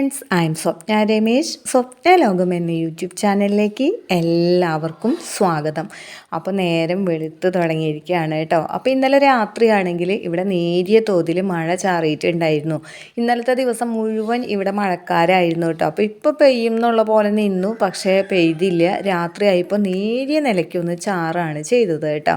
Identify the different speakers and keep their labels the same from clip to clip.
Speaker 1: Friends I'm Swapna Ramesh. സ്വപ്ന ലോകം എന്ന YouTube ചാനലിലേക്ക് എല്ലാവർക്കും സ്വാഗതം. അപ്പോൾ നേരം വെളുത്ത് തുടങ്ങിയിരിക്കുകയാണ് കേട്ടോ. അപ്പോൾ ഇന്നലെ രാത്രിയാണെങ്കിൽ ഇവിടെ നേരിയ തോതിൽ മഴ ചാറിയിട്ടുണ്ടായിരുന്നു. ഇന്നലത്തെ ദിവസം മുഴുവൻ ഇവിടെ മഴക്കാരായിരുന്നു കേട്ടോ. അപ്പോൾ ഇപ്പോൾ പെയ്യും എന്നുള്ള പോലെ നിന്നു പക്ഷേ പെയ്തില്ല. രാത്രിയായപ്പോൾ നേരിയ നിലയ്ക്കൊന്ന് ചാറാണ് ചെയ്തത് കേട്ടോ.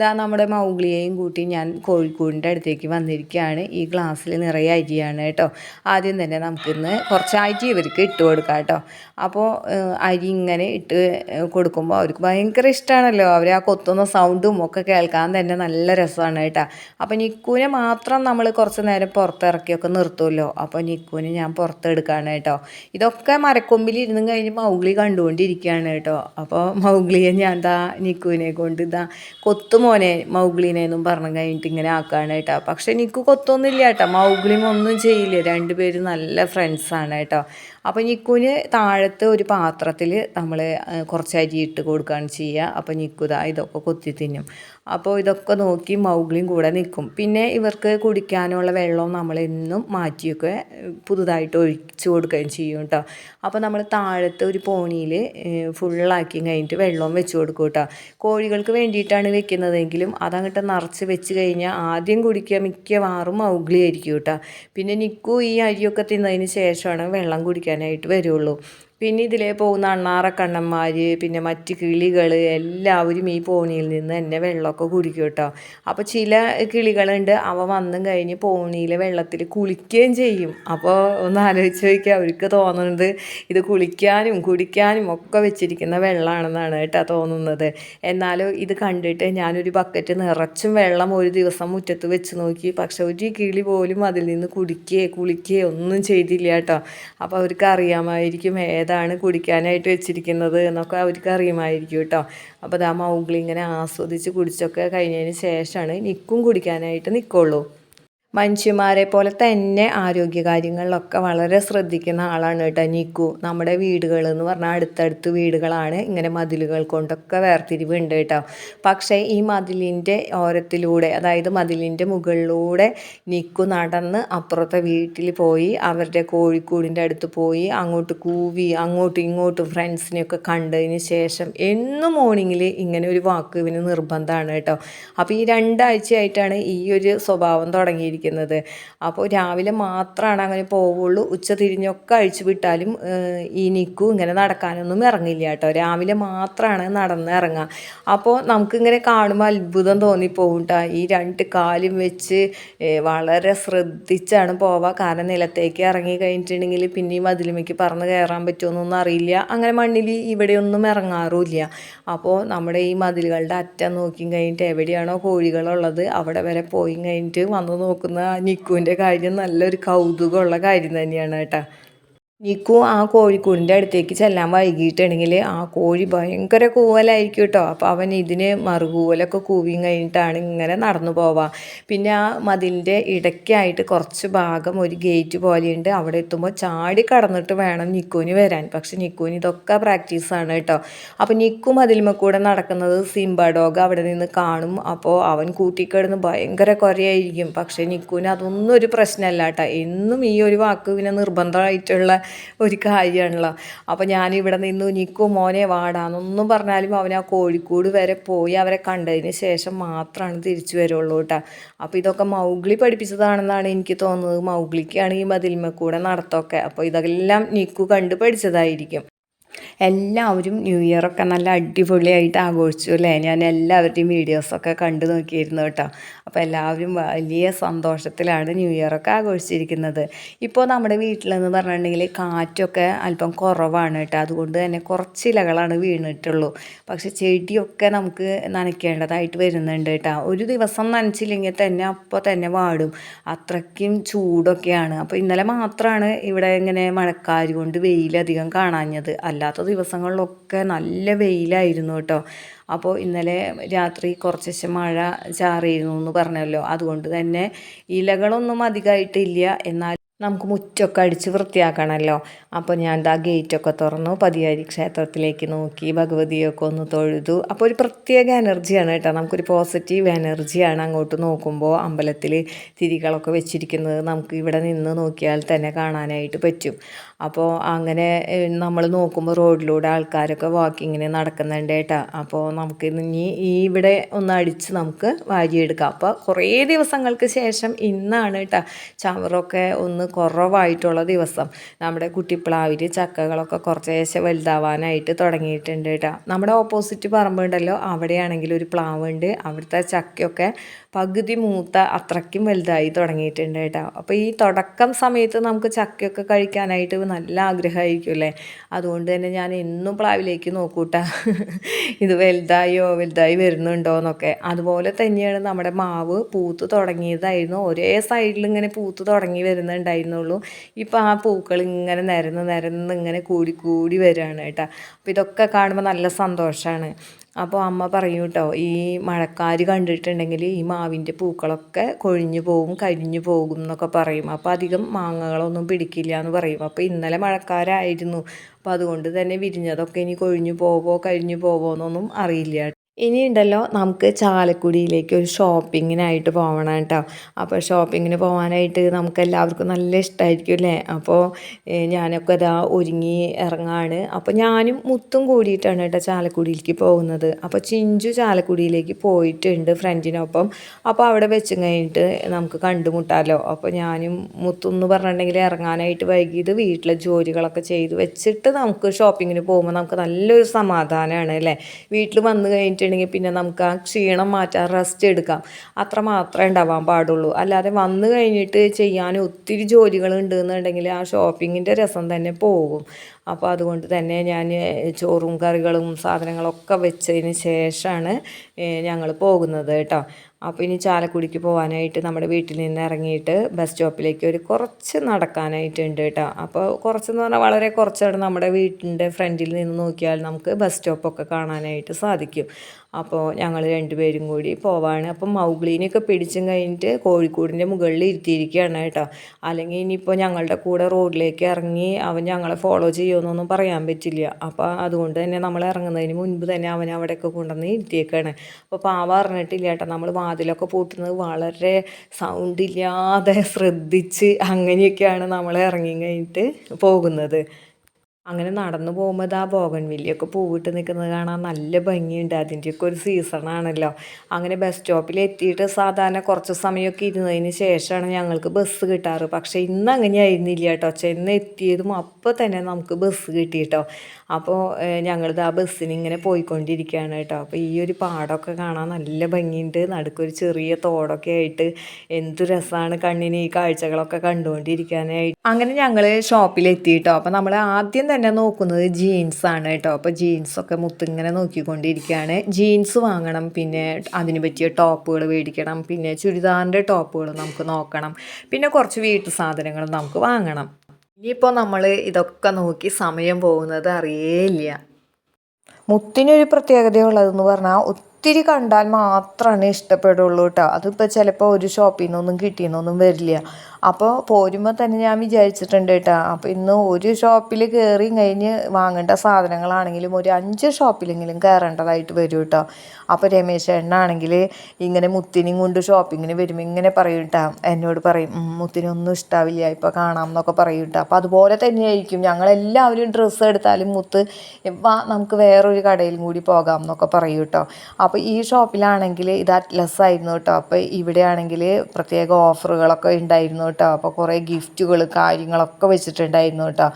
Speaker 1: ഇതാ നമ്മുടെ മൗഗ്ലിയെയും കൂട്ടി ഞാൻ കോഴിക്കോടിന്റെ അടുത്തേക്ക് വന്നിരിക്കുകയാണ്. ഈ ഗ്ലാസ്സിൽ നിറയെ അരിയാണ് കേട്ടോ. ആദ്യം തന്നെ നമുക്കിന്ന് കുറച്ച് അരി ഇവർക്ക് ഇട്ട് കൊടുക്കാം കേട്ടോ. അപ്പോൾ അരി ഇങ്ങനെ ഇട്ട് കൊടുക്കുമ്പോൾ അവർക്ക് ഭയങ്കര ഇഷ്ടമാണല്ലോ അവർ ആ കൊത്തുന്ന സൗണ്ടും ഒക്കെ കേൾക്കാൻ തന്നെ നല്ല രസമാണ് കേട്ടോ. അപ്പോൾ നിക്കുവിനെ മാത്രം നമ്മൾ കുറച്ച് നേരം പുറത്തിറക്കിയൊക്കെ നിർത്തുമല്ലോ. അപ്പോൾ നിക്കുവിനെ ഞാൻ പുറത്തെടുക്കുകയാണ് കേട്ടോ. ഇതൊക്കെ മരക്കൊമ്പിൽ ഇരുന്ന് കഴിഞ്ഞ് മൗഗ്ലി കണ്ടുകൊണ്ടിരിക്കുകയാണ് കേട്ടോ. അപ്പോൾ മൗഗ്ലിയെ ഞാൻ ദാ നിക്കുവിനെ കൊണ്ട് ഇതാ കൊത്തുമോനെ മൗഗ്ലിനെ എന്നും പറഞ്ഞു കഴിഞ്ഞിട്ട് ഇങ്ങനെ ആക്കുകയാണ് കേട്ടോ. പക്ഷെ എനിക്ക് കൊത്തൊന്നുമില്ല കേട്ടോ. മൗഗ്ലിയും ഒന്നും ചെയ്യില്ല. രണ്ടുപേരും നല്ല ഫ്രണ്ട്സാണ് കേട്ടോ. അപ്പോൾ നിക്കുവിന് താഴത്തെ ഒരു പാത്രത്തിൽ നമ്മൾ കുറച്ച് അരി ഇട്ട് കൊടുക്കുകയാണ് ചെയ്യുക. അപ്പോൾ നിക്കുത ഇതൊക്കെ കൊത്തി തിന്നും. അപ്പോൾ ഇതൊക്കെ നോക്കി മൗഗ്ലിയും കൂടെ നിൽക്കും പിന്നെ ഇവർക്ക് കുടിക്കാനുള്ള വെള്ളവും നമ്മൾ എന്നും മാറ്റിയൊക്കെ പുതുതായിട്ട് ഒഴിച്ചു കൊടുക്കുകയും ചെയ്യും കേട്ടോ. അപ്പോൾ നമ്മൾ താഴത്തെ ഒരു പോണിയിൽ ഫുള്ളാക്കി കഴിഞ്ഞിട്ട് വെള്ളവും വെച്ച് കൊടുക്കും കേട്ടോ. കോഴികൾക്ക് വേണ്ടിയിട്ടാണ് വെക്കുന്നതെങ്കിലും അതങ്ങോട്ട് നിറച്ച് വെച്ച് കഴിഞ്ഞാൽ ആദ്യം കുടിക്കുക മിക്കവാറും മൗഗ്ലി ആയിരിക്കും കേട്ടോ. പിന്നെ നിക്കു ഈ അരിയൊക്കെ തിന്നതിന് ശേഷമാണ് വെള്ളം കുടിക്കാനായിട്ട് വരുള്ളൂ. പിന്നെ ഇതിലേ പോകുന്ന അണ്ണാറക്കണ്ണന്മാർ പിന്നെ മറ്റ് കിളികൾ എല്ലാവരും ഈ പോണിയിൽ നിന്ന് തന്നെ വെള്ളമൊക്കെ കുടിക്കും കേട്ടോ. അപ്പോൾ ചില കിളികളുണ്ട് അവ വന്നും കഴിഞ്ഞ് പോണിയിലെ വെള്ളത്തിൽ കുളിക്കുകയും ചെയ്യും. അപ്പോൾ ഒന്ന് ആലോചിച്ച് നോക്കിയാൽ അവർക്ക് തോന്നുന്നത് ഇത് കുളിക്കാനും കുടിക്കാനും ഒക്കെ വെച്ചിരിക്കുന്ന വെള്ളമാണെന്നാണ് കേട്ടോ തോന്നുന്നത്. എന്നാലും ഇത് കണ്ടിട്ട് ഞാനൊരു ബക്കറ്റ് നിറച്ചും വെള്ളം ഒരു ദിവസം മുറ്റത്ത് വെച്ച് നോക്കി. പക്ഷെ ഒരു കിളി പോലും അതിൽ നിന്ന് കുടിക്കുകയോ കുളിക്കുകയോ ഒന്നും ചെയ്തില്ല കേട്ടോ. അപ്പോൾ അവർക്ക് അറിയാമായിരിക്കും ഏത് ഏതാണ് കുടിക്കാനായിട്ട് വെച്ചിരിക്കുന്നത് എന്നൊക്കെ അവർക്ക് അറിയുമായിരിക്കും കേട്ടോ. അപ്പോൾ ആ മൗഗ്ലി ഇങ്ങനെ ആസ്വദിച്ച് കുടിച്ചൊക്കെ കഴിഞ്ഞതിന് ശേഷമാണ് നിക്കും കുടിക്കാനായിട്ട് നിൽക്കുള്ളൂ മനുഷ്യന്മാരെ പോലെ തന്നെ ആരോഗ്യ ആരോഗ്യകാര്യങ്ങളിലൊക്കെ വളരെ ശ്രദ്ധിക്കുന്ന ആളാണ് കേട്ടോ നിക്കു. നമ്മുടെ വീടുകൾ എന്ന് പറഞ്ഞാൽ അടുത്തടുത്ത് വീടുകളാണ്. ഇങ്ങനെ മതിലുകൾ കൊണ്ടൊക്കെ വേർതിരിവുണ്ട് കേട്ടോ. പക്ഷേ ഈ മതിലിന്റെ ഓരത്തിലൂടെ അതായത് മതിലിന്റെ മുകളിലൂടെ നിക്കു നടന്ന് അപ്പുറത്തെ വീട്ടിൽ പോയി അവരുടെ കോഴിക്കൂടിന്റെ അടുത്ത് പോയി അങ്ങോട്ട് കൂവി അങ്ങോട്ടും ഇങ്ങോട്ടും ഫ്രണ്ട്സിനെയൊക്കെ കണ്ടതിന് ശേഷം എന്നും മോർണിംഗിൽ ഇങ്ങനെ ഒരു വാക്ക് ഇവന് നിർബന്ധമാണ് കേട്ടോ. അപ്പോൾ ഈ രണ്ടാഴ്ചയായിട്ടാണ് ഈ ഒരു സ്വഭാവം തുടങ്ങിയിരിക്കുന്നത്. ഇരിക്കുന്നത് അപ്പോൾ രാവിലെ മാത്രമാണ് അങ്ങനെ പോവുള്ളൂ. ഉച്ച തിരിഞ്ഞൊക്കെ അഴിച്ചു വിട്ടാലും ഈ നിക്കു ഇങ്ങനെ നടക്കാനൊന്നും ഇറങ്ങില്ല കേട്ടോ. രാവിലെ മാത്രമാണ് നടന്ന് ഇറങ്ങുക അപ്പോൾ നമുക്കിങ്ങനെ കാണുമ്പോൾ അത്ഭുതം തോന്നിപ്പോകും കേട്ടോ ഈ രണ്ട് കാലും വെച്ച് വളരെ ശ്രദ്ധിച്ചാണ് പോവുക കാരണം നിലത്തേക്ക് ഇറങ്ങി കഴിഞ്ഞിട്ടുണ്ടെങ്കിൽ പിന്നെയും അതിലുമേക്ക് പറന്ന് കയറാൻ പറ്റുമെന്നൊന്നും അറിയില്ല. അങ്ങനെ മണ്ണിൽ ഇവിടെയൊന്നും ഇറങ്ങാറുമില്ല. അപ്പോൾ നമ്മുടെ ഈ മതിലുകളുടെ അറ്റം നോക്കി കഴിഞ്ഞിട്ട് എവിടെയാണോ കോഴികളുള്ളത് അവിടെ വരെ പോയി കഴിഞ്ഞിട്ട് വന്ന് നോക്കുന്ന. നോക്കുന്ന നിക്കുവിന്റെ കാര്യം നല്ലൊരു കൗതുകമുള്ള കാര്യം തന്നെയാണ് കേട്ടോ. നിക്കു ആ കോഴിക്കൂടിന്റെ അടുത്തേക്ക് ചെല്ലാൻ വൈകിട്ടുണ്ടെങ്കിൽ ആ കോഴി ഭയങ്കര കൂവലായിരിക്കും കേട്ടോ. അപ്പോൾ അവൻ ഇതിന് മറുകൂവലൊക്കെ കൂവിയും കഴിഞ്ഞിട്ടാണ് ഇങ്ങനെ നടന്നു പോവുക പിന്നെ ആ മതിലിന്റെ ഇടയ്ക്കായിട്ട് കുറച്ച് ഭാഗം ഒരു ഗേറ്റ് പോലെയുണ്ട്. അവിടെ എത്തുമ്പോൾ ചാടി കടന്നിട്ട് വേണം നിക്കുവിന് വരാൻ. പക്ഷെ നിക്കുവിന് ഇതൊക്കെ പ്രാക്ടീസാണ് കേട്ടോ. അപ്പോൾ നിക്കും മതിലുമ്മ കൂടെ നടക്കുന്നത് സിംബ ഡോഗ് അവിടെ നിന്ന് കാണും. അപ്പോൾ അവൻ കൂട്ടിക്കിടന്ന് ഭയങ്കര കുറയായിരിക്കും പക്ഷേ നിക്കുവിന് അതൊന്നും ഒരു പ്രശ്നമല്ല കേട്ടോ. എന്നും ഈ ഒരു വാക്കുവിനെ നിർബന്ധമായിട്ടുള്ള ഒരു കാര്യമാണല്ലോ. അപ്പോൾ ഞാൻ ഇവിടെ നിന്ന് നിക്കു മോനെ വാടാന്നൊന്നും പറഞ്ഞാലും അവൻ ആ കോഴിക്കോട് വരെ പോയി അവരെ കണ്ടതിന് ശേഷം മാത്രമാണ് തിരിച്ചു വരുള്ളൂ കേട്ടോ. അപ്പോൾ ഇതൊക്കെ മൗഗ്ലി പഠിപ്പിച്ചതാണെന്നാണ് എനിക്ക് തോന്നുന്നത്. മൗഗ്ലിക്കാണ് ഈ മതിൽമ കൂടെ നടത്തമൊക്കെ അപ്പോൾ ഇതെല്ലാം നിക്കു കണ്ടു പഠിച്ചതായിരിക്കും. എല്ലാവരും ന്യൂ ഇയറൊക്കെ നല്ല അടിപൊളിയായിട്ട് ആഘോഷിച്ചു അല്ലേ? ഞാൻ എല്ലാവരുടെയും വീഡിയോസൊക്കെ കണ്ടു നോക്കിയിരുന്നു കേട്ടോ. അപ്പോൾ എല്ലാവരും വലിയ സന്തോഷത്തിലാണ് ന്യൂ ഇയറൊക്കെ ആഘോഷിച്ചിരിക്കുന്നത്. ഇപ്പോൾ നമ്മുടെ വീട്ടിലെന്ന് പറഞ്ഞിട്ടുണ്ടെങ്കിൽ കാറ്റൊക്കെ അല്പം കുറവാണ് കേട്ടോ. അതുകൊണ്ട് തന്നെ കുറച്ച് ഇലകളാണ് വീണിട്ടുള്ളൂ. പക്ഷേ ചെടിയൊക്കെ നമുക്ക് നനയ്ക്കേണ്ടതായിട്ട് വരുന്നുണ്ട് കേട്ടോ. ഒരു ദിവസം നനച്ചില്ലെങ്കിൽ തന്നെ അപ്പോൾ തന്നെ വാടും. അത്രയ്ക്കും ചൂടൊക്കെയാണ്. അപ്പോൾ ഇന്നലെ മാത്രമാണ് ഇവിടെ ഇങ്ങനെ മഴക്കാർ കൊണ്ട് വെയിലധികം കാണാഞ്ഞത്. അല്ലാത്ത ദിവസങ്ങളിലൊക്കെ നല്ല വെയിലായിരുന്നു കേട്ടോ. അപ്പോൾ ഇന്നലെ രാത്രി കുറച്ച് മഴ ചാറിയിരുന്നു എന്ന് പറഞ്ഞല്ലോ. അതുകൊണ്ട് തന്നെ ഇലകളൊന്നും അധികമായിട്ടില്ല എന്നാൽ നമുക്ക് മുറ്റമൊക്കെ അടിച്ച് വൃത്തിയാക്കണമല്ലോ. അപ്പോൾ ഞാൻ ദാ ഗേറ്റൊക്കെ തുറന്നു. പതിയാരി ക്ഷേത്രത്തിലേക്ക് നോക്കി. ഭഗവതിയൊക്കെ ഒന്ന് തൊഴുതു. അപ്പോൾ ഒരു പ്രത്യേക എനർജിയാണ് കേട്ടോ. നമുക്കൊരു പോസിറ്റീവ് എനർജിയാണ് അങ്ങോട്ട് നോക്കുമ്പോൾ അമ്പലത്തിൽ തിരികളൊക്കെ വെച്ചിരിക്കുന്നത് നമുക്ക് ഇവിടെ നിന്ന് നോക്കിയാൽ തന്നെ കാണാനായിട്ട് പറ്റും. അപ്പോൾ അങ്ങനെ നമ്മൾ നോക്കുമ്പോൾ റോഡിലൂടെ ആൾക്കാരൊക്കെ വാക്കിങ്ങിന് നടക്കുന്നുണ്ട് കേട്ടോ. അപ്പോൾ നമുക്ക് ഇനി ഈ ഇവിടെ ഒന്ന് അടിച്ച് നമുക്ക് വാരിയെടുക്കാം. അപ്പോൾ കുറേ ദിവസങ്ങൾക്ക് ശേഷം ഇന്നാണ് കേട്ടോ. ചവറൊക്കെ ഒന്ന് കുറവായിട്ടുള്ള ദിവസം. നമ്മുടെ കുട്ടിപ്ലാവിൽ ചക്കകളൊക്കെ കുറച്ചേശ്ശെ വലുതാവാനായിട്ട് തുടങ്ങിയിട്ടുണ്ട് കേട്ടോ. നമ്മുടെ ഓപ്പോസിറ്റ് പറമ്പുണ്ടല്ലോ അവിടെയാണെങ്കിൽ ഒരു പ്ലാവ് ഉണ്ട്. അവിടുത്തെ ചക്കയൊക്കെ പകുതി മൂത്ത അത്രയ്ക്കും വലുതായി തുടങ്ങിയിട്ടുണ്ട് കേട്ടോ. അപ്പോൾ ഈ തുടക്കം സമയത്ത് നമുക്ക് ചക്കയൊക്കെ കഴിക്കാനായിട്ട് നല്ല ആഗ്രഹമായിരിക്കും അല്ലേ? അതുകൊണ്ട് തന്നെ ഞാൻ എന്നും പ്ലാവിലേക്ക് നോക്കൂട്ട. ഇത് വലുതായോ വലുതായി വരുന്നുണ്ടോ എന്നൊക്കെ. അതുപോലെ തന്നെയാണ് നമ്മുടെ മാവ് പൂത്ത് തുടങ്ങിയതായിരുന്നു. ഒരേ സൈഡിൽ ഇങ്ങനെ പൂത്ത് തുടങ്ങി വരുന്നുണ്ടായിരുന്നുള്ളൂ ഇപ്പോൾ ആ പൂക്കൾ ഇങ്ങനെ നിരന്ന് നിരന്ന് ഇങ്ങനെ കൂടി കൂടി വരികയാണ് കേട്ടോ. അപ്പോൾ ഇതൊക്കെ കാണുമ്പോൾ നല്ല സന്തോഷമാണ് അപ്പോൾ അമ്മ പറയും കേട്ടോ ഈ മഴക്കാര് കണ്ടിട്ടുണ്ടെങ്കിൽ ഈ മാവിന്റെ പൂക്കളൊക്കെ കൊഴിഞ്ഞു പോകും കരിഞ്ഞു പോകും എന്നൊക്കെ പറയും. അപ്പോൾ അധികം മാങ്ങകളൊന്നും പിടിക്കില്ല എന്ന് പറയും. അപ്പോൾ ഇന്നലെ മഴക്കാരായിരുന്നു. അപ്പോൾ അതുകൊണ്ട് തന്നെ വിരിഞ്ഞതൊക്കെ ഇനി കൊഴിഞ്ഞു പോവോ കരിഞ്ഞു പോവോ എന്നൊന്നും അറിയില്ല ഇനിയുണ്ടല്ലോ നമുക്ക് ചാലക്കുടിയിലേക്ക് ഒരു ഷോപ്പിങ്ങിനായിട്ട് പോകണം കേട്ടോ അപ്പോൾ ഷോപ്പിങ്ങിന് പോകാനായിട്ട് നമുക്ക് എല്ലാവർക്കും നല്ല ഇഷ്ടമായിരിക്കും അല്ലേ? അപ്പോൾ ഞാനൊക്കെ ഇതാ ഒരുങ്ങി ഇറങ്ങാണ് അപ്പോൾ ഞാനും മുത്തും കൂടിയിട്ടാണ് കേട്ടോ ചാലക്കുടിയിലേക്ക് പോകുന്നത്. അപ്പോൾ ചിഞ്ചു ചാലക്കുടിയിലേക്ക് പോയിട്ടുണ്ട് ഫ്രണ്ടിനൊപ്പം. അപ്പോൾ അവിടെ വെച്ച് കഴിഞ്ഞിട്ട് നമുക്ക് കണ്ടുമുട്ടാലോ. അപ്പോൾ ഞാനും മുത്തും എന്ന് പറഞ്ഞിട്ടുണ്ടെങ്കിൽ ഇറങ്ങാനായിട്ട് വൈകിയത് വീട്ടിലെ ജോലികളൊക്കെ ചെയ്ത് വെച്ചിട്ട് നമുക്ക് ഷോപ്പിങ്ങിന് പോകുമ്പോൾ നമുക്ക് നല്ലൊരു സമാധാനമാണ് അല്ലേ? വീട്ടിൽ വന്നു കഴിഞ്ഞിട്ട് വെച്ചിട്ടുണ്ടെങ്കിൽ പിന്നെ നമുക്ക് ആ ക്ഷീണം മാറ്റാൻ റെസ്റ്റ് എടുക്കാം. അത്ര മാത്രമേ ഉണ്ടാവാൻ പാടുള്ളൂ. അല്ലാതെ വന്നു കഴിഞ്ഞിട്ട് ചെയ്യാൻ ഒത്തിരി ജോലികൾ ഉണ്ടെന്നുണ്ടെങ്കിൽ ആ ഷോപ്പിങ്ങിന്റെ രസം തന്നെ പോകും. അപ്പോൾ അതുകൊണ്ട് തന്നെ ഞാൻ ചോറും കറികളും സാധനങ്ങളൊക്കെ വെച്ചതിന് ശേഷമാണ് ഞങ്ങൾ പോകുന്നത് കേട്ടോ. അപ്പോൾ ഇനി ചാലക്കുടിക്ക് പോകാനായിട്ട് നമ്മുടെ വീട്ടിൽ നിന്ന് ഇറങ്ങിയിട്ട് ബസ് സ്റ്റോപ്പിലേക്ക് ഒരു കുറച്ച് നടക്കാനായിട്ടുണ്ട് കേട്ടോ. അപ്പോൾ കുറച്ചെന്ന് പറഞ്ഞാൽ വളരെ കുറച്ചാണ് നമ്മുടെ വീട്ടിന്റെ ഫ്രണ്ടിൽ നിന്ന് നോക്കിയാൽ നമുക്ക് ബസ് സ്റ്റോപ്പൊക്കെ കാണാനായിട്ട് സാധിക്കും. അപ്പോൾ ഞങ്ങൾ രണ്ടുപേരും കൂടി പോവാണ്. അപ്പം മൗഗ്ലീനെയൊക്കെ പിടിച്ചും കഴിഞ്ഞിട്ട് കോഴിക്കോടിന്റെ മുകളിൽ ഇരുത്തിയിരിക്കുകയാണ് കേട്ടോ. അല്ലെങ്കിൽ ഇനിയിപ്പോൾ ഞങ്ങളുടെ കൂടെ റോഡിലേക്ക് ഇറങ്ങി അവൻ ഞങ്ങളെ ഫോളോ ചെയ്യുമെന്നൊന്നും പറയാൻ പറ്റില്ല. അപ്പോൾ അതുകൊണ്ട് തന്നെ നമ്മൾ ഇറങ്ങുന്നതിന് മുൻപ് തന്നെ അവൻ അവിടെയൊക്കെ കൊണ്ടുവന്ന് ഇരുത്തിയേക്കാണ്. അപ്പോൾ പാവ അറിഞ്ഞിട്ടില്ല കേട്ടോ. നമ്മൾ വാതിലൊക്കെ പൂട്ടുന്നത് വളരെ സൗണ്ടില്ലാതെ ശ്രദ്ധിച്ച് അങ്ങനെയൊക്കെയാണ് നമ്മൾ ഇറങ്ങി കഴിഞ്ഞിട്ട് പോകുന്നത്. അങ്ങനെ നടന്നു പോകുമ്പോൾ ആ ബോഗൻ വില്ലയൊക്കെ പൂവിട്ട് നിൽക്കുന്നത് കാണാൻ നല്ല ഭംഗിയുണ്ട്. അതിന്റെയൊക്കെ ഒരു സീസണാണല്ലോ അങ്ങനെ ബസ് സ്റ്റോപ്പിൽ എത്തിയിട്ട് സാധാരണ കുറച്ച് സമയമൊക്കെ ഇരുന്നതിന് ശേഷമാണ് ഞങ്ങൾക്ക് ബസ് കിട്ടാറ്. പക്ഷേ ഇന്ന് അങ്ങനെ ആയിരുന്നില്ല കേട്ടോ. ചെന്ന് എത്തിയതും അപ്പോൾ തന്നെ നമുക്ക് ബസ് കിട്ടി കേട്ടോ അപ്പോൾ ഞങ്ങളിത് ആ ബസ്സിന് ഇങ്ങനെ പോയിക്കൊണ്ടിരിക്കുകയാണ് കേട്ടോ. അപ്പോൾ ഈ ഒരു പാടമൊക്കെ കാണാൻ നല്ല ഭംഗിയുണ്ട്. നടുക്കൊരു ചെറിയ തോടൊക്കെ ആയിട്ട് എന്ത് രസമാണ് കണ്ണിന് ഈ കാഴ്ചകളൊക്കെ കണ്ടുകൊണ്ടിരിക്കാനായിട്ട്. അങ്ങനെ ഞങ്ങൾ ഷോപ്പിലെത്തി കേട്ടോ. അപ്പോൾ നമ്മൾ ആദ്യം തന്നെ നോക്കുന്നത് ജീൻസാണ് കേട്ടോ. അപ്പോൾ ജീൻസൊക്കെ മുത്തിങ്ങനെ നോക്കിക്കൊണ്ടിരിക്കുകയാണ്. ജീൻസ് വാങ്ങണം പിന്നെ അതിന് പറ്റിയ ടോപ്പുകൾ മേടിക്കണം പിന്നെ ചുരിദാറിന്റെ ടോപ്പുകൾ നമുക്ക് നോക്കണം പിന്നെ കുറച്ച് വീട്ടു സാധനങ്ങൾ നമുക്ക് വാങ്ങണം. ഇനിയിപ്പോൾ നമ്മൾ ഇതൊക്കെ നോക്കി സമയം പോകുന്നത് അറിയേയില്ല. മുത്തിനൊരു പ്രത്യേകതയുള്ളതെന്ന് പറഞ്ഞാൽ ഒത്തിരി കണ്ടാൽ മാത്രമാണ് ഇഷ്ടപ്പെടുള്ളൂ കേട്ടോ. അതിപ്പോൾ ചിലപ്പോൾ ഒരു ഷോപ്പിൽ നിന്നൊന്നും കിട്ടിയെന്നൊന്നും വരില്ല. അപ്പോൾ പോരുമ്പോൾ തന്നെ ഞാൻ വിചാരിച്ചിട്ടുണ്ട് കേട്ടോ അപ്പോൾ ഇന്ന് ഒരു ഷോപ്പിൽ കയറി കഴിഞ്ഞ് വാങ്ങേണ്ട സാധനങ്ങളാണെങ്കിലും ഒരു അഞ്ച് ഷോപ്പിലെങ്കിലും കയറേണ്ടതായിട്ട് വരും കേട്ടോ അപ്പോൾ രമേശ് ചേട്ടനാണെങ്കിൽ ഇങ്ങനെ മുത്തിനും കൊണ്ട് ഷോപ്പിങ്ങിന് വരുമ്പോൾ ഇങ്ങനെ പറയും കേട്ടോ എന്നോട് പറയും മുത്തിനൊന്നും ഇഷ്ടാവില്ല ഇപ്പോൾ കാണാം എന്നൊക്കെ പറയും കേട്ടോ അപ്പോൾ അതുപോലെ തന്നെയായിരിക്കും. ഞങ്ങളെല്ലാവരും ഡ്രസ്സ് എടുത്താലും മുത്ത് വാ നമുക്ക് വേറൊരു കടയിലും കൂടി പോകാം എന്നൊക്കെ പറയും കേട്ടോ അപ്പോൾ ഈ ഷോപ്പിലാണെങ്കിൽ ഇത് അറ്റ്ലസ് ആയിരുന്നു കേട്ടോ അപ്പോൾ ഇവിടെയാണെങ്കിൽ പ്രത്യേക ഓഫറുകളൊക്കെ ഉണ്ടായിരുന്നു കേട്ടോ. അപ്പോൾ കുറേ ഗിഫ്റ്റുകൾ കാര്യങ്ങളൊക്കെ വെച്ചിട്ടുണ്ടായിരുന്നു കേട്ടോ.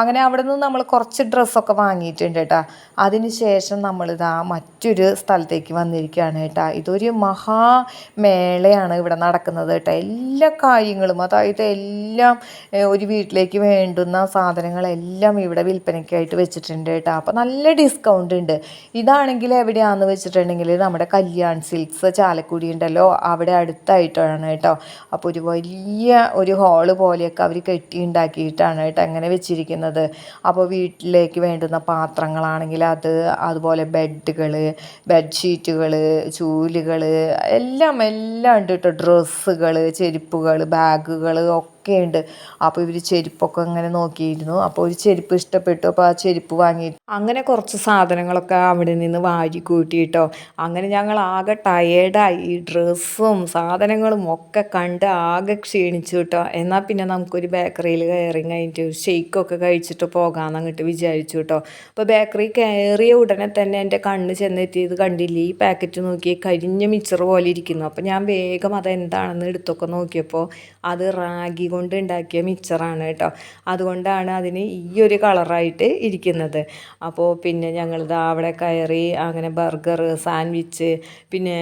Speaker 1: അങ്ങനെ അവിടെ നിന്ന് നമ്മൾ കുറച്ച് ഡ്രസ്സൊക്കെ വാങ്ങിയിട്ടുണ്ട് കേട്ടോ. അതിന് ശേഷം നമ്മളിതാ മറ്റൊരു സ്ഥലത്തേക്ക് വന്നിരിക്കുകയാണ് കേട്ടോ. ഇതൊരു മഹാമേളയാണ് ഇവിടെ നടക്കുന്നത് കേട്ടോ. എല്ലാ കാര്യങ്ങളും അതായത് എല്ലാം ഒരു വീട്ടിലേക്ക് വേണ്ടുന്ന സാധനങ്ങളെല്ലാം ഇവിടെ വിൽപ്പനയ്ക്കായിട്ട് വെച്ചിട്ടുണ്ട് കേട്ടോ. അപ്പോൾ നല്ല ഡിസ്കൗണ്ട് ഉണ്ട്. ഇതാണെങ്കിൽ എവിടെയാണെന്ന് വെച്ചിട്ടുണ്ടെങ്കിൽ നമ്മുടെ കല്യാൺ സിൽക്സ് ചാലക്കുടി ഉണ്ടല്ലോ. അവിടെ അടുത്തായിട്ടാണ് കേട്ടോ. അപ്പോൾ ഒരു വലിയ ഒരു ഹാൾ പോലെയൊക്കെ അവർ കെട്ടി ഉണ്ടാക്കിയിട്ടാണ് കേട്ടോ അങ്ങനെ വെച്ചിരിക്കുന്നത്. അപ്പോൾ വീട്ടിലേക്ക് വേണ്ടുന്ന പാത്രങ്ങളാണെങ്കിൽ അത് അതുപോലെ ബെഡുകൾ ബെഡ്ഷീറ്റുകൾ ചൂലുകൾ എല്ലാം എല്ലാം ഉണ്ട് കേട്ടോ. ഡ്രസ്സുകൾ ചെരുപ്പുകൾ ബാഗുകൾ ഒക്കെ ഒക്കെ ഉണ്ട്. അപ്പോൾ ഇവർ ചെരുപ്പൊക്കെ ഇങ്ങനെ നോക്കിയിരുന്നു. അപ്പോൾ ഒരു ചെരുപ്പ് ഇഷ്ടപ്പെട്ടു. അപ്പോൾ ആ ചെരുപ്പ് വാങ്ങി. അങ്ങനെ കുറച്ച് സാധനങ്ങളൊക്കെ അവിടെ നിന്ന് വാരി കൂട്ടിയിട്ടോ. അങ്ങനെ ഞങ്ങൾ ആകെ ടയേർഡായി ഡ്രസ്സും സാധനങ്ങളും ഒക്കെ കണ്ട് ആകെ ക്ഷീണിച്ചു കേട്ടോ എന്നാൽ പിന്നെ നമുക്കൊരു ബേക്കറിയിൽ കയറി കഴിഞ്ഞിട്ട് ഷെയ്ക്കൊക്കെ കഴിച്ചിട്ട് പോകാമെന്ന് അങ്ങോട്ട് വിചാരിച്ചു കേട്ടോ അപ്പോൾ ബേക്കറി കയറിയ ഉടനെ തന്നെ എന്റെ കണ്ണ് ചെന്നെത്തിയത് കണ്ടില്ല? ഈ പാക്കറ്റ് നോക്കി കരിഞ്ഞ മിച്ചർ പോലെ ഇരിക്കുന്നു. അപ്പോൾ ഞാൻ വേഗം അതെന്താണെന്ന് എടുത്തൊക്കെ നോക്കിയപ്പോൾ അത് റാഗി കൊണ്ട് ഉണ്ടാക്കിയ മിച്ചറാണ് കേട്ടോ. അതുകൊണ്ടാണ് അതിന് ഈ ഒരു കളറായിട്ട് ഇരിക്കുന്നത്. അപ്പോൾ പിന്നെ ഞങ്ങളിത് അവിടെ കയറി അങ്ങനെ ബർഗർ സാൻഡ്വിച്ച് പിന്നെ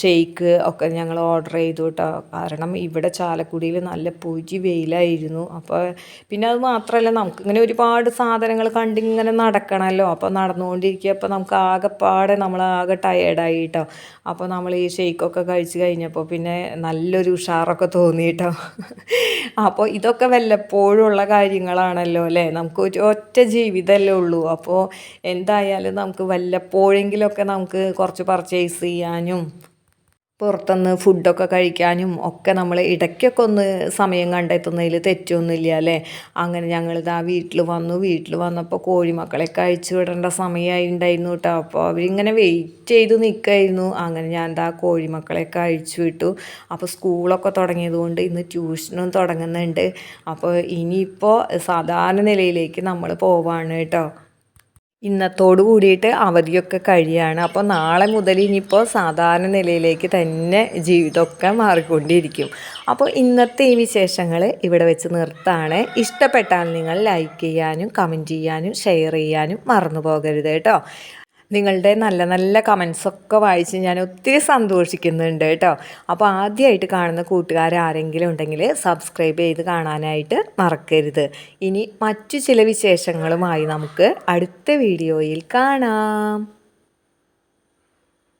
Speaker 1: ഷെയ്ക്ക് ഒക്കെ ഞങ്ങൾ ഓർഡർ ചെയ്തു കേട്ടോ. കാരണം ഇവിടെ ചാലക്കുടിയിൽ നല്ല പൊരി വെയിലായിരുന്നു. അപ്പോൾ പിന്നെ അത് മാത്രമല്ല നമുക്കിങ്ങനെ ഒരുപാട് സാധനങ്ങൾ കണ്ടിങ്ങനെ നടക്കണമല്ലോ. അപ്പോൾ നടന്നുകൊണ്ടിരിക്കുക അപ്പോൾ നമുക്ക് ആകെപ്പാടെ നമ്മൾ ആകെ ടയേർഡായി കേട്ടോ. അപ്പോൾ നമ്മൾ ഈ ഷെയ്ക്കൊക്കെ കഴിച്ച് കഴിഞ്ഞപ്പോൾ പിന്നെ നല്ലൊരു ഉഷാറൊക്കെ തോന്നി കേട്ടോ. അപ്പോൾ ഇതൊക്കെ വല്ലപ്പോഴും ഉള്ള കാര്യങ്ങളാണല്ലോ അല്ലേ? നമുക്ക് ഒറ്റ ജീവിതമല്ലേ ഉള്ളൂ. അപ്പോൾ എന്തായാലും നമുക്ക് വല്ലപ്പോഴെങ്കിലുമൊക്കെ നമുക്ക് കുറച്ച് പർച്ചേസ് ചെയ്യാനും പുറത്തുനിന്ന് ഫുഡൊക്കെ കഴിക്കാനും ഒക്കെ നമ്മൾ ഇടയ്ക്കൊക്കെ ഒന്ന് സമയം കണ്ടെത്തുന്നതിൽ തെറ്റൊന്നുമില്ല അല്ലേ? അങ്ങനെ ഞങ്ങളിതാ വീട്ടിൽ വന്നു. വീട്ടിൽ വന്നപ്പോൾ കോഴിമക്കളെ കഴിച്ചു വിടേണ്ട സമയമായി ഉണ്ടായിരുന്നു കേട്ടോ. അപ്പോൾ അവരിങ്ങനെ വെയിറ്റ് ചെയ്ത് നിൽക്കായിരുന്നു അങ്ങനെ ഞാൻ എന്താ കോഴിമക്കളെ കഴിച്ചു വിട്ടു. അപ്പോൾ സ്കൂളൊക്കെ തുടങ്ങിയതുകൊണ്ട് ഇന്ന് ട്യൂഷനും തുടങ്ങുന്നുണ്ട്. അപ്പോൾ ഇനിയിപ്പോൾ സാധാരണ നിലയിലേക്ക് നമ്മൾ പോവാണ് കേട്ടോ. ഇന്നത്തോട് കൂടിയിട്ട് അവധിയൊക്കെ കഴിയാണ്. അപ്പോൾ നാളെ മുതൽ ഇനിയിപ്പോൾ സാധാരണ നിലയിലേക്ക് തന്നെ ജീവിതമൊക്കെ മാറിക്കൊണ്ടിരിക്കും. അപ്പോൾ ഇന്നത്തെ ഈ വിശേഷങ്ങൾ ഇവിടെ വെച്ച് നിർത്താണ്. ഇഷ്ടപ്പെട്ടാൽ നിങ്ങൾ ലൈക്ക് ചെയ്യാനും കമന്റ് ചെയ്യാനും ഷെയർ ചെയ്യാനും മറന്നു പോകരുത് കേട്ടോ. നിങ്ങളുടെ നല്ല നല്ല കമൻസൊക്കെ വായിച്ച് ഞാൻ ഒത്തിരി സന്തോഷിക്കുന്നുണ്ട് കേട്ടോ. അപ്പോൾ ആദ്യമായിട്ട് കാണുന്ന കൂട്ടുകാർ ആരെങ്കിലും ഉണ്ടെങ്കിൽ സബ്സ്ക്രൈബ് ചെയ്ത് കാണാനായിട്ട് മറക്കരുത്. ഇനി മറ്റു ചില വിശേഷങ്ങളുമായി നമുക്ക് അടുത്ത വീഡിയോയിൽ കാണാം.